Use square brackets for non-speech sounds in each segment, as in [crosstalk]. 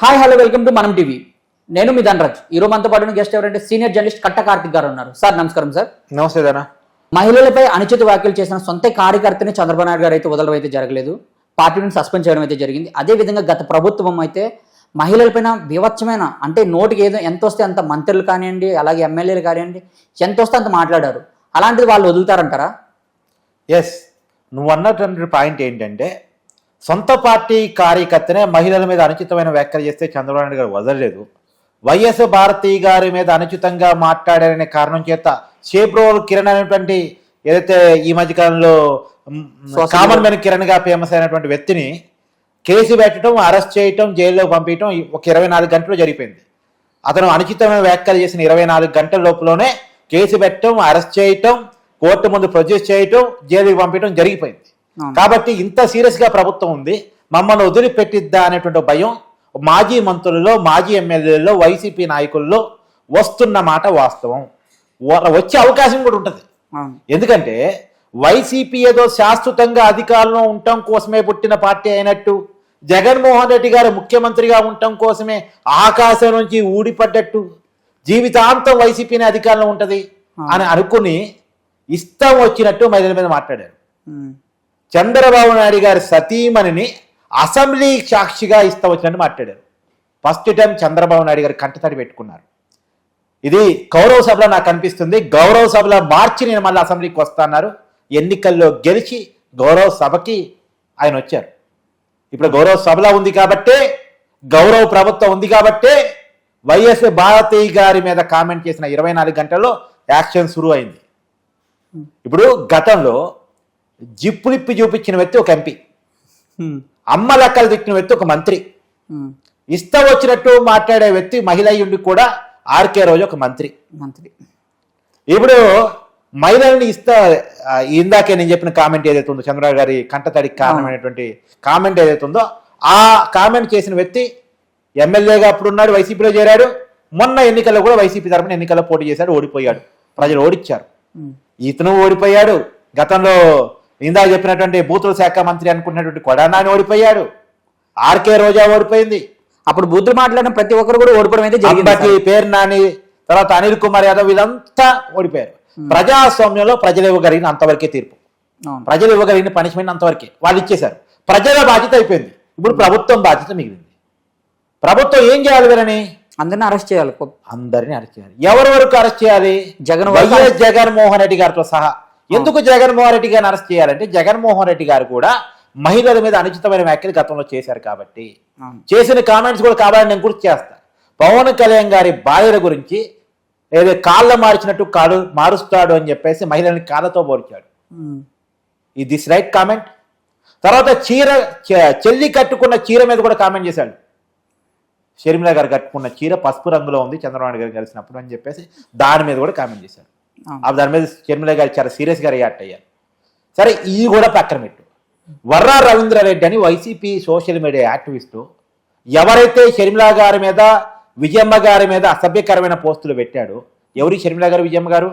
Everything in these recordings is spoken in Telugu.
Hi hello welcome to Manam TV నేను మీ ధనరాజ్. ఈ రోజు మనతో పాటు గెస్ట్ ఎవరంటే సీనియర్ జర్నలిస్ట్ కట్ట కార్తిక్ గారు ఉన్నారు. సార్ నమస్కారం సార్. నమస్తే దానా మహిళలపై అనుచిత వ్యాఖ్యలు చేసిన సొంత కార్యకర్తని చంద్రబాబు నాయుడు గారు అయితే వదలడం అయితే జరగలేదు. పార్టీ నుంచి సస్పెండ్ చేయడం అయితే జరిగింది. అదే విధంగా గత ప్రభుత్వం అయితే మహిళలపైన వివచ్చమైన అంటే నోటికి ఏదో ఎంత వస్తే అంత మంత్రులు కానివ్వండి అలాగే ఎమ్మెల్యేలు కానివ్వండి ఎంత వస్తే అంత మాట్లాడారు. అలాంటిది వాళ్ళు వదులుతారంటారా? ఎస్ నువ్వు అన్నటువంటి పాయింట్ ఏంటంటే సొంత పార్టీ కార్యకర్తనే మహిళల మీద అనుచితమైన వ్యాఖ్యలు చేస్తే చంద్రబాబు నాయుడు గారు వదలలేదు. వైఎస్ భారతి గారి మీద అనుచితంగా మాట్లాడారనే కారణం చేత షేప్రోల్ కిరణ్ అనేటువంటి ఏదైతే ఈ మధ్య కాలంలో Social కామన్ మెన్ కిరణ్గా ఫేమస్ అయినటువంటి వ్యక్తిని కేసు పెట్టడం అరెస్ట్ చేయటం జైల్లో పంపించడం ఒక ఇరవై నాలుగు గంటలు జరిగిపోయింది. అతను అనుచితమైన వ్యాఖ్యలు చేసిన ఇరవై నాలుగు గంటల లోపలనే కేసు పెట్టడం అరెస్ట్ చేయటం కోర్టు ముందు ప్రొడ్యూస్ చేయటం జైలుకి పంపించడం జరిగిపోయింది. కాబట్టి ఇంత సీరియస్గా ప్రభుత్వం ఉంది. మమ్మల్ని వదిలిపెట్టిద్దా అనేటువంటి భయం మాజీ మంత్రులలో మాజీ ఎమ్మెల్యేలలో వైసీపీ నాయకుల్లో వస్తున్న మాట వాస్తవం. వచ్చే అవకాశం కూడా ఉంటుంది. ఎందుకంటే వైసీపీ ఏదో శాశ్వతంగా అధికారంలో ఉండటం కోసమే పుట్టిన పార్టీ అయినట్టు జగన్మోహన్ రెడ్డి గారు ముఖ్యమంత్రిగా ఉండటం కోసమే ఆకాశం నుంచి ఊడిపడ్డట్టు జీవితాంతం వైసీపీని అధికారంలో ఉంటది అని అనుకుని ఇష్టం వచ్చినట్టు మహిళల మీద మాట్లాడారు. చంద్రబాబు నాయుడు గారి సతీమణిని అసెంబ్లీ సాక్షిగా ఇస్తవచ్చునని మాట్లాడారు. ఫస్ట్ టైం చంద్రబాబు నాయుడు గారు కంటతడి పెట్టుకున్నారు. ఇది గౌరవ సభలో నాకు అనిపిస్తుంది. గౌరవ సభలో మార్చి నేను మళ్ళీ అసెంబ్లీకి వస్తాన్నారు ఎన్నికల్లో గెలిచి గౌరవ సభకి ఆయన వచ్చారు. ఇప్పుడు గౌరవ సభలో ఉంది కాబట్టే గౌరవ ప్రభుత్వం ఉంది కాబట్టే వైఎస్ భారతి గారి మీద కామెంట్ చేసిన ఇరవై నాలుగు గంటల్లో యాక్షన్ శురు అయింది. ఇప్పుడు గతంలో జిప్పులిప్పి చూపించిన వ్యక్తి ఒక ఎంపీ. అమ్మ లెక్కలు తిట్టిన వ్యక్తి ఒక మంత్రి. ఇష్టం వచ్చినట్టు మాట్లాడే వ్యక్తి మహిళ అయ్యుండి కూడా ఆర్కే రోజు ఒక మంత్రి. మంత్రి. ఇప్పుడు మహిళల్ని ఇస్తా ఇందాకే నేను చెప్పిన కామెంట్ ఏదైతే ఉందో చంద్రబాబు గారి కంటతడికి కారణమైనటువంటి కామెంట్ ఏదైతే ఉందో ఆ కామెంట్ చేసిన వ్యక్తి ఎమ్మెల్యేగా అప్పుడు ఉన్నాడు వైసీపీలో చేరాడు. మొన్న ఎన్నికల్లో కూడా వైసీపీ తరపున ఎన్నికల్లో పోటీ చేశాడు ఓడిపోయాడు. ప్రజలు ఓడిచ్చారు. ఇతను ఓడిపోయాడు. గతంలో ఇందాక చెప్పినటువంటి బూతుల శాఖ మంత్రి అనుకున్నటువంటి కొడానాని ఓడిపోయాడు. ఆర్కే రోజా ఓడిపోయింది. అప్పుడు బూతులు మాట్లాడిన ప్రతి ఒక్కరు కూడా ఓడిపోవడం అయితే జరిగింది పేరు నాని తర్వాత అనిల్ కుమార్ యాదవ్ వీళ్ళంతా ఓడిపోయారు. ప్రజాస్వామ్యంలో ప్రజలు ఇవ్వగలిగిన అంతవరకే తీర్పు. ప్రజలు ఇవ్వగలిగిన పనిష్మెంట్ అంతవరకే. వాళ్ళు ఇచ్చేశారు. ప్రజల బాధ్యత అయిపోయింది. ఇప్పుడు ప్రభుత్వం బాధ్యత మిగిలింది. ప్రభుత్వం ఏం చేయాలి వీరని అందరిని అరెస్ట్ చేయాలి. అందరిని అరెస్ట్ చేయాలి. ఎవరి వరకు అరెస్ట్ చేయాలి? జగన్ వైఎస్ జగన్మోహన్ రెడ్డి గారితో సహా. ఎందుకు జగన్మోహన్ రెడ్డి గారిని అరెస్ట్ చేయాలంటే జగన్మోహన్ రెడ్డి గారు కూడా మహిళల మీద అనుచితమైన వ్యాఖ్యలు గతంలో చేశారు కాబట్టి. చేసిన కామెంట్స్ కూడా కావాలని నేను గుర్తు చేస్తా. పవన్ కళ్యాణ్ గారి భార్యల గురించి ఏదో కాళ్ళ మార్చినట్టు కాడు మారుస్తాడు అని చెప్పేసి మహిళల్ని కాళ్ళతో పోల్చాడు. ఈ దిస్ రైట్ కామెంట్ తర్వాత చీర చెల్లి కట్టుకున్న చీర మీద కూడా కామెంట్ చేశాడు. షర్మిల గారు కట్టుకున్న చీర పసుపు రంగులో ఉంది చంద్రబాబు నాయుడు గారు కలిసినప్పుడు అని చెప్పేసి దాని మీద కూడా కామెంట్ చేశాడు. దాని మీద షర్మిల గారు చాలా సీరియస్గా రియాక్ట్ అయ్యారు. సరే ఇది కూడా పక్కన పెట్టు. వర్రా రవీంద్రారెడ్డి అని వైసీపీ సోషల్ మీడియా యాక్టివిస్టు ఎవరైతే షర్మిల గారి మీద విజయమ్మ గారి మీద అసభ్యకరమైన పోస్టులు పెట్టాడు ఎవరి షర్మిల గారు విజయమ్మ గారు?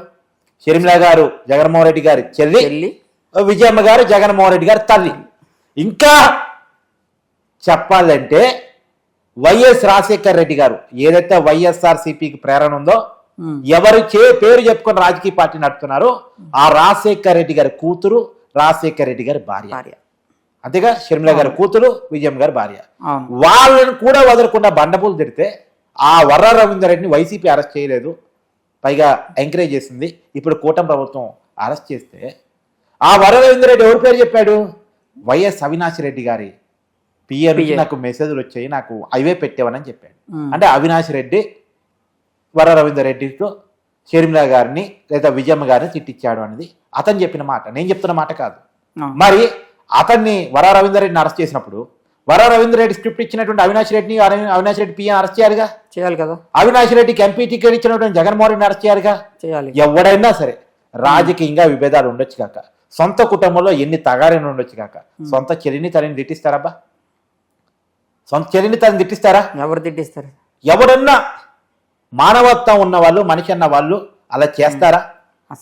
షర్మిల గారు జగన్మోహన్ రెడ్డి గారి చెల్లి విజయమ్మ గారు జగన్మోహన్ రెడ్డి గారి తల్లి. ఇంకా చెప్పాలంటే వైఎస్ రాజశేఖర్ రెడ్డి గారు ఏదైతే వైఎస్ఆర్ సిపికి ప్రేరణ ఉందో. ఎవరు చే పేరు చెప్పుకొని రాజకీయ పార్టీ నడుపుతున్నారో ఆ రాజశేఖర్ రెడ్డి గారి కూతురు రాజశేఖర్ రెడ్డి గారి భార్య. భార్య. అంతేగా? షర్మిల గారి కూతురు విజయమ్మ గారి భార్య. వాళ్ళని కూడా వదలకుండా బండపూలు తిడితే ఆ వర్ర రవీందర్ రెడ్డిని వైసీపీ అరెస్ట్ చేయలేదు. పైగా ఎంకరేజ్ చేసింది. ఇప్పుడు కూటమి ప్రభుత్వం అరెస్ట్ చేస్తే ఆ వర రవీందర్ రెడ్డి ఎవరి పేరు చెప్పాడు? వైఎస్ అవినాష్ రెడ్డి గారి. PM PA. నాకు మెసేజ్లు వచ్చాయి నాకు అవే పెట్టేవని చెప్పాడు. అంటే అవినాష్ రెడ్డి వర రవీందర్ రెడ్డితో షర్మిల గారిని లేదా విజయమ్మ గారిని తిట్టించాడు అనేది అతను చెప్పిన మాట. నేను చెప్తున్న మాట కాదు. మరి అతన్ని వర రవీందర్ రెడ్డిని అరెస్ట్ చేసినప్పుడు వర రవీందర్ రెడ్డి స్క్రిప్ట్ ఇచ్చినటువంటి అవినాష్ రెడ్డిని అవి- అవినాష్ రెడ్డి పిఎం అరెస్ట్ చేయాలిగా? చేయాలి కదా. అవినాష్ రెడ్డికి ఎంపీ టికెట్ ఇచ్చినటువంటి జగన్మోహన్ రెడ్డిని అరెస్ట్ చేయాలిగా? చేయాలి. ఎవడైనా సరే రాజకీయంగా విభేదాలు ఉండొచ్చు కాక. సొంత కుటుంబంలో ఎన్ని తగారైనా ఉండొచ్చు కాక. సొంత చెల్లిని తల్లిని తిట్టిస్తారబ్బా? సొంత చెల్లిని తల్లిని తిట్టిస్తారా? ఎవరు తిట్టిస్తారు? ఎవడన్నా మానవత్వం ఉన్న వాళ్ళు మనిషి అన్న వాళ్ళు అలా చేస్తారా.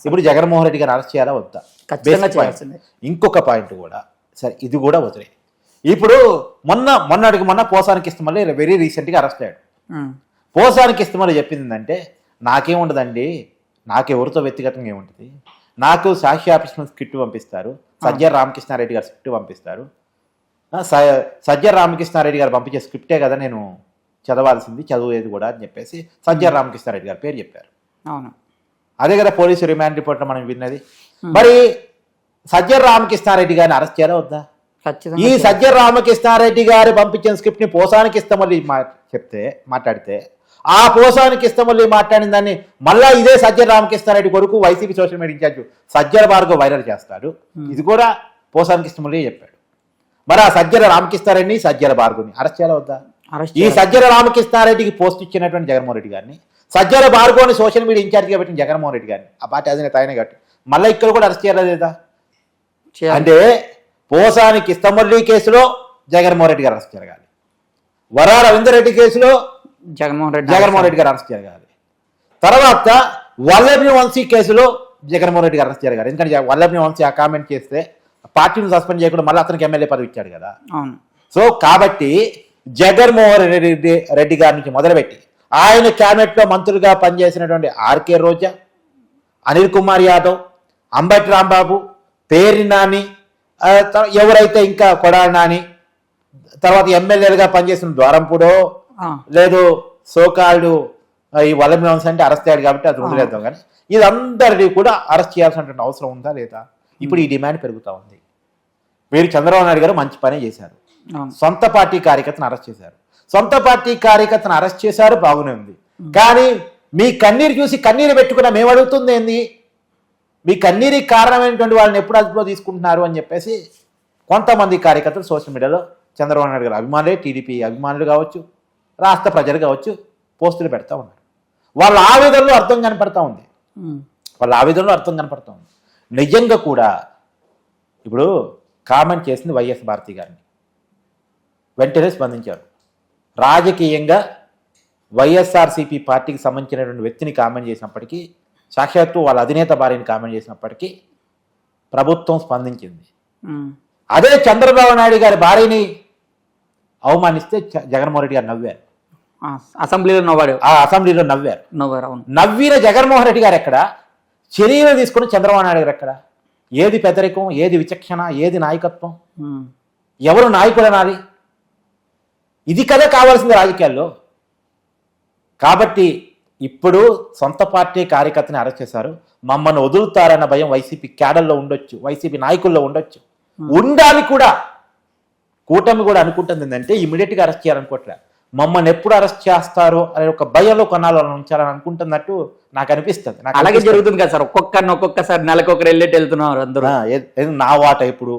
ఇప్పుడు జగన్మోహన్ రెడ్డి గారు అరెస్ట్ చేయాలా వద్దా. ఇంకొక పాయింట్ కూడా. సరే ఇది కూడా వదిలే. ఇప్పుడు మొన్న మొన్నటికి మొన్న పోసానికి ఇష్టమల్లి వెరీ రీసెంట్గా అరెస్ట్ అయ్యాడు. పోసానికి ఇష్టమల్లి చెప్పింది ఏంటంటే నాకేముండదండి నాకు ఎవరితో వ్యక్తిగతంగా ఏముంటుంది నాకు సాక్షి ఆఫీస్ నుంచి స్క్రిప్ట్ పంపిస్తారు సజ్జల రామకృష్ణారెడ్డి గారు స్క్రిప్ట్ పంపిస్తారు. ఆ, స- సజ్జల రామకృష్ణారెడ్డి గారు పంపించే స్క్రిప్టే కదా నేను చదవాల్సింది చదివేది కూడా అని చెప్పేసి సజ్జల రామకృష్ణారెడ్డి గారు పేరు చెప్పారు. అవును. అదే కదా పోలీసు రిమాండ్ రిపోర్ట్లో మనం విన్నది. మరి సజ్జల రామకృష్ణారెడ్డి గారిని అరెస్ట్ చేయాలా వద్దా? ఈ సజ్జల రామకృష్ణారెడ్డి గారు పంపించిన స్క్రిప్ట్ని పోసానికి ఇస్తామల్లి మా చెప్తే మాట్లాడితే ఆ పోసానికి ఇస్తామల్లి మాట్లాడిన దాన్ని మళ్ళా ఇదే సజ్జల రామకృష్ణారెడ్డి కొడుకు YCP social media incharge Sajjala Bhargav viral చేస్తాడు. ఇది కూడా పోసానికి ఇష్టమల్లి చెప్పాడు. మరి ఆ సజ్జల రామకృష్ణారెడ్డిని సజ్జల భార్గవ్ని అరెస్ట్ చేయాలా వద్దా? ఈ సజ్జల రామకృష్ణారెడ్డికి పోస్ట్ ఇచ్చినటువంటి జగన్మోహన్ రెడ్డి గారిని సజ్జల భార్గవ్ని సోషల్ మీడియా ఇన్ఛార్జిగా పెట్టిన జగన్మోహన్ రెడ్డి గారిని ఆ పార్టీ అధినేత ఆయన కాబట్టి. మళ్ళీ ఇక్కడ కూడా అరెస్ట్ చేయాలా లేదా? చేయాలి. అంటే పోసానికి ఇస్తమల్లి కేసులో జగన్మోహన్ రెడ్డి గారు అరెస్ట్ జరగాలి. వరా రవీందర్ రెడ్డి కేసులో జగన్మోహన్ రెడ్డి జగన్మోహన్ రెడ్డి గారు అరెస్ట్ జరగాలి. తర్వాత వల్లభి వంశీ కేసులో జగన్మోహన్ రెడ్డి గారు అరెస్ట్ జరగాలి. ఎందుకంటే జ- వల్లభి వంశీ ఆ కామెంట్ చేస్తే పార్టీని సస్పెండ్ చేయకుండా మళ్ళీ అతనికి ఎమ్మెల్యే పదవి ఇచ్చాడు కదా. సో కాబట్టి జగన్మోహన్ రెడ్డి రెడ్డి గారి నుంచి మొదలుపెట్టి ఆయన క్యాబినెట్లో మంత్రులుగా పనిచేసినటువంటి ఆర్కే రోజా అనిల్ కుమార్ యాదవ్ అంబటి రాంబాబు పేరి నాని ఎవరైతే ఇంకా కొడాలి నాని తర్వాత ఎమ్మెల్యేలుగా పనిచేసిన ద్వారంపూడో లేదు సోకాళ్ళు ఈ వంశీ అంటే అరెస్ట్ అయ్యాడు కాబట్టి అది వదిలేద్దాం కానీ ఇదందరినీ కూడా అరెస్ట్ చేయాల్సినటువంటి అవసరం ఉందా లేదా? ఇప్పుడు ఈ డిమాండ్ పెరుగుతా ఉంది. వీరు చంద్రబాబు నాయుడు గారు మంచి పనే చేశారు. సొంత పార్టీ కార్యకర్తను అరెస్ట్ చేశారు. సొంత పార్టీ కార్యకర్తను అరెస్ట్ చేశారు బాగునే ఉంది కానీ మీ కన్నీరు చూసి కన్నీరు పెట్టుకున్న మేము అడుగుతుంది ఏంది? మీ కన్నీరికి కారణమైనటువంటి వాళ్ళని ఎప్పుడు అదుపులో తీసుకుంటున్నారు అని చెప్పేసి కొంతమంది కార్యకర్తలు సోషల్ మీడియాలో చంద్రబాబు నాయుడు గారు అభిమానులే టీడీపీ అభిమానులు కావచ్చు రాష్ట్ర ప్రజలు కావచ్చు పోస్టులు పెడతా ఉన్నారు. వాళ్ళ ఆవేదనలో అర్థం కనపడతా ఉంది. వాళ్ళ ఆవేదనలో అర్థం కనపడతా ఉంది. నిజంగా కూడా ఇప్పుడు కామెంట్ చేసింది వైఎస్ భారతి గారిని. వెంటనే స్పందించారు. రాజకీయంగా వైఎస్ఆర్సీపీ పార్టీకి సంబంధించినటువంటి వ్యక్తిని కామెంట్ చేసినప్పటికీ సాక్షాత్తు వాళ్ళ అధినేత భార్యని కామెంట్ చేసినప్పటికీ ప్రభుత్వం స్పందించింది. అదే చంద్రబాబు నాయుడు గారి భార్యని అవమానిస్తే జగన్మోహన్ రెడ్డి గారు నవ్వారు. అసెంబ్లీలో నవ్వాడు. ఆ అసెంబ్లీలో నవ్వారు. నవ్వారు అవును. నవ్విన జగన్మోహన్ రెడ్డి గారు ఎక్కడ? చర్యలు తీసుకుని చంద్రబాబు నాయుడు గారు ఎక్కడ? ఏది పెద్దరికం ఏది విచక్షణ ఏది నాయకత్వం? ఎవరు నాయకుడు అనాలి ఇది కదా కావాల్సింది రాజకీయాల్లో. కాబట్టి ఇప్పుడు సొంత పార్టీ కార్యకర్తని అరెస్ట్ చేశారు. మమ్మల్ని వదులుతారన్న భయం వైసీపీ క్యాడర్లో ఉండొచ్చు వైసీపీ నాయకుల్లో ఉండొచ్చు. ఉండాలి కూడా. కూటమి కూడా అనుకుంటుంది ఏంటంటే ఇమీడియట్గా అరెస్ట్ చేయాలనుకోవట్లే. మమ్మల్ని ఎప్పుడు అరెస్ట్ చేస్తారు అనే ఒక భయంలో వాళ్ళని ఉంచాలని అనుకుంటున్నట్టు నాకు అనిపిస్తుంది. నాకు అలాగే. జరుగుతుంది కదా సార్. ఒక్కొక్కరిని ఒక్కొక్కసారి నెలకు ఒకరు వెళ్ళేటి వెళ్తున్నారు అందరూ నా వాట ఎప్పుడు?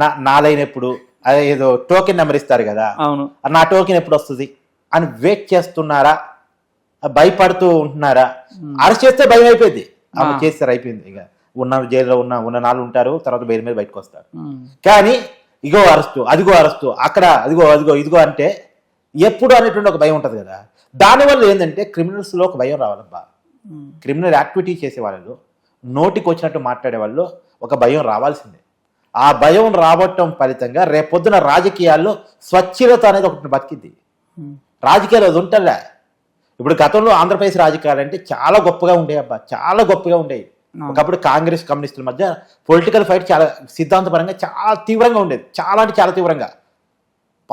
నా నా లైన్ ఎప్పుడు? అదే ఏదో టోకెన్ నెంబర్ ఇస్తారు కదా. అవును. నా టోకెన్ ఎప్పుడు వస్తుంది అని వెయిట్ చేస్తున్నారా? భయపడుతూ ఉంటున్నారా? అరెస్ట్ చేస్తే భయం అయిపోయింది. ఆమె ఆ. చేస్తారు అయిపోయింది. ఇక ఉన్న జైల్లో ఉన్న ఉన్న నాళ్ళు ఉంటారు తర్వాత బెయిల్ మీద బయటకు వస్తారు. కానీ ఇగో అరెస్టు అదిగో అరెస్టు అక్కడ అదిగో అదిగో ఇదిగో అంటే ఎప్పుడు అనేటువంటి ఒక భయం ఉంటుంది కదా. దానివల్ల ఏంటంటే క్రిమినల్స్లో ఒక భయం రావాలబ్బా. క్రిమినల్ యాక్టివిటీ చేసే వాళ్ళు నోటికి వచ్చినట్టు మాట్లాడే వాళ్ళు ఒక భయం రావాల్సిందే. ఆ భయం రావటం ఫలితంగా రేపొద్దున రాజకీయాల్లో స్వచ్ఛత అనేది ఒకటి బతికింది రాజకీయాలు అది ఉంటలే ఇప్పుడు గతంలో ఆంధ్రప్రదేశ్ రాజకీయాలు అంటే చాలా గొప్పగా ఉండేవి అబ్బా చాలా గొప్పగా ఉండేవి. ఒకప్పుడు కాంగ్రెస్ కమ్యూనిస్టుల మధ్య పొలిటికల్ ఫైట్ చాలా సిద్ధాంతపరంగా చాలా తీవ్రంగా ఉండేది. చాలా అంటే చాలా తీవ్రంగా.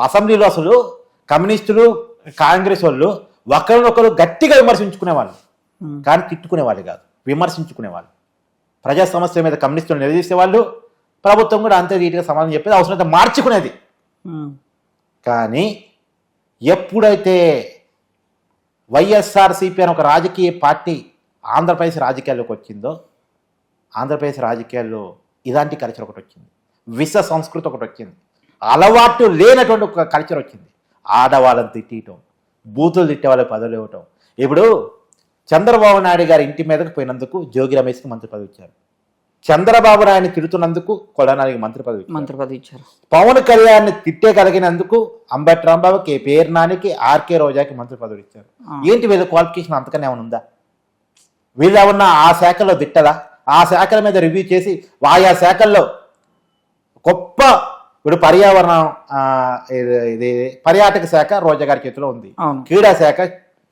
అసెంబ్లీలో అసలు కమ్యూనిస్టులు కాంగ్రెస్ వాళ్ళు ఒకరినొకరు గట్టిగా విమర్శించుకునేవాళ్ళు. కానీ తిట్టుకునేవాళ్ళు కాదు. విమర్శించుకునేవాళ్ళు. ప్రజా సమస్యల మీద కమ్యూనిస్టులు నిలదీసేవాళ్ళు. ప్రభుత్వం కూడా అంతే రీతిగా సమాధానం చెప్పేది అవసరమైతే మార్చుకునేది. కానీ ఎప్పుడైతే వైఎస్ఆర్సీపీ అని ఒక రాజకీయ పార్టీ ఆంధ్రప్రదేశ్ రాజకీయాల్లోకి వచ్చిందో ఆంధ్రప్రదేశ్ రాజకీయాల్లో ఇలాంటి కల్చర్ ఒకటి వచ్చింది. విష సంస్కృతి ఒకటి వచ్చింది. అలవాటు లేనటువంటి ఒక కల్చర్ వచ్చింది. ఆడవాళ్ళని తిట్టడం బూతులు తిట్టే వాళ్ళకి పదవులు ఇవ్వటం. ఇప్పుడు చంద్రబాబు నాయుడు గారి ఇంటి మీదకి పోయినందుకు జోగి రమేష్కి మంత్రి పదవి ఇచ్చారు. చంద్రబాబు నాయుడిని తిడుతున్నందుకు కొడనానికి మంత్రి పదవి మంత్రి పదవి ఇచ్చారు. పవన్ కళ్యాణ్ తిట్టే కలిగినందుకు అంబటి రాంబాబు కే. పేరు నానికి ఆర్కే రోజాకి మంత్రి పదవి ఇచ్చారు. ఏంటి వీళ్ళ క్వాలిఫికేషన్ అంతకన్నా ఏమైనా ఉందా? వీళ్ళు ఏమన్నా ఆ శాఖలో దిట్టదా ఆ శాఖల మీద రివ్యూ చేసి ఆయా శాఖల్లో గొప్ప ఇప్పుడు పర్యావరణం ఇది పర్యాటక శాఖ రోజా గారి చేతిలో ఉంది. క్రీడా శాఖ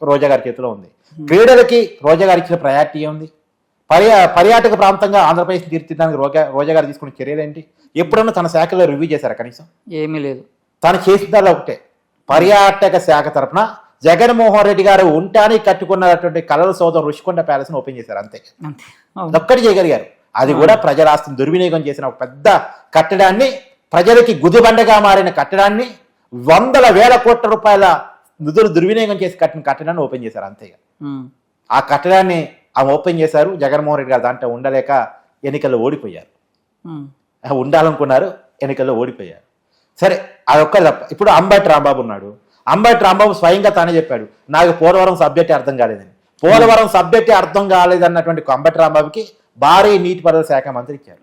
రోజా గారి చేతిలో ఉంది. క్రీడలకి రోజా గారు ఇచ్చిన ప్రయారిటీ ఉంది పర్యా పర్యాటక ప్రాంతంగా ఆంధ్రప్రదేశ్ తీర్చిదానికి రోజా రోజా గారు తీసుకున్న చర్యలు ఏంటి ఎప్పుడన్నా తన శాఖలో రివ్యూ చేశారా కనీసం? ఏమీ లేదు. తను చేసిందల్లా ఒకటే. పర్యాటక శాఖ తరపున జగన్మోహన్ రెడ్డి గారు ఉంటానికి కట్టుకున్నటువంటి కళల సోదం రుషికొండ ప్యాలెస్ ఓపెన్ చేశారు అంతే. ఒక్కటి చేయగలిగారు. అది కూడా ప్రజల ఆస్తిని దుర్వినియోగం చేసిన ఒక పెద్ద కట్టడాన్ని ప్రజలకి గుదిబండగా మారిన కట్టడాన్ని వందల వేల కోట్ల రూపాయల నిధులు దుర్వినియోగం చేసి కట్టిన కట్టడాన్ని ఓపెన్ చేశారు అంతే ఉమ్. ఆ కట్టడాన్ని ఆమె ఓపెన్ చేశారు జగన్మోహన్ రెడ్డి గారు దాంట్లో ఉండలేక ఎన్నికల్లో ఓడిపోయారు. ఉండాలనుకున్నారు ఎన్నికల్లో ఓడిపోయారు. సరే అదొక్కటి తప్ప. ఇప్పుడు అంబటి రాంబాబు ఉన్నాడు. అంబటి రాంబాబు స్వయంగా తానే చెప్పాడు నాకు పోలవరం సబ్జెక్టే అర్థం కాలేదని. పోలవరం సబ్జెక్టే అర్థం కాలేదన్నటువంటి అంబటి రాంబాబుకి భారీ నీటిపారుదల శాఖ మంత్రి ఇచ్చారు.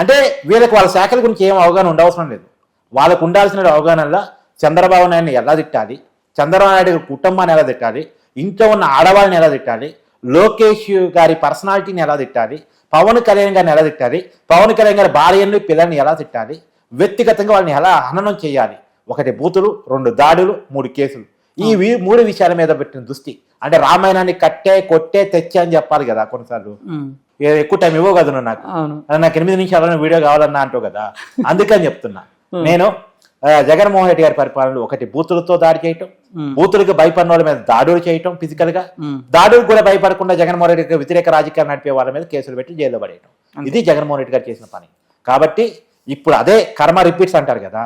అంటే వీళ్ళకి వాళ్ళ శాఖల గురించి ఏం అవగాహన ఉండవసరం లేదు. వాళ్ళకు ఉండాల్సిన అవగాహనలో చంద్రబాబు నాయుడిని ఎలా తిట్టాలి చంద్రబాబు నాయుడు కుటుంబాన్ని ఎలా తిట్టాలి ఇంట్లో ఉన్న ఆడవాళ్ళని ఎలా తిట్టాలి లోకేష్ గారి పర్సనాలిటీని ఎలా తిట్టాలి? పవన్ కళ్యాణ్ గారిని ఎలా తిట్టాలి? పవన్ కళ్యాణ్ గారి భార్యని పిల్లల్ని ఎలా తిట్టాలి? వ్యక్తిగతంగా వాళ్ళని ఎలా హననం చేయాలి? ఒకటి బూతులు రెండు దాడులు మూడు కేసులు. ఈ మూడు విషయాల మీద పెట్టిన దృష్టి. అంటే రామాయణాన్ని కట్టే కొట్టే తెచ్చే అని చెప్పాలి కదా కొన్నిసార్లు. ఎక్కువ టైం ఇవ్వవు కదా నువ్వు నాకు. నాకు ఎనిమిది నిమిషాలను వీడియో కావాలన్నా అంటావు కదా. [laughs] అందుకని చెప్తున్నా. నేను జగన్మోహన్ రెడ్డి గారి పరిపాలనలో ఒకటి బూతులతో దాడి చేయటం. బూతులకు భయపడిన వాళ్ళ మీద దాడులు చేయటం ఫిజికల్గా ఉమ్. దాడులు కూడా భయపడకుండా జగన్మోహన్ రెడ్డి వ్యతిరేక రాజకీయాలు నడిపే వాళ్ళ మీద కేసులు పెట్టి జైల్లో పడేయటం. ఇది జగన్మోహన్ రెడ్డి గారు చేసిన పని. కాబట్టి ఇప్పుడు అదే కర్మ రిపీట్స్ అంటారు కదా.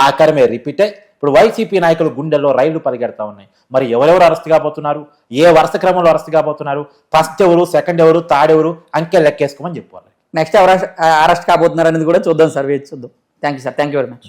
ఆ కర్మే రిపీట్ ఇప్పుడు వైసీపీ నాయకులు గుండెల్లో రైళ్ళు పరిగెడతా ఉన్నాయి. మరి ఎవరెవరు అరెస్ట్ కాబోతున్నారు? ఏ వరుస క్రమంలో అరెస్ట్ కాబోతున్నారు? ఫస్ట్ ఎవరు సెకండ్ ఎవరు థర్డ్ ఎవరు? అంకె లెక్కేసుకోమని చెప్పాలి. నెక్స్ట్ ఎవరు అరెస్ట్ కాబోతున్నారు అనేది కూడా చూద్దాం సార్ వేచి చూద్దాం. Thank you sir thank you very much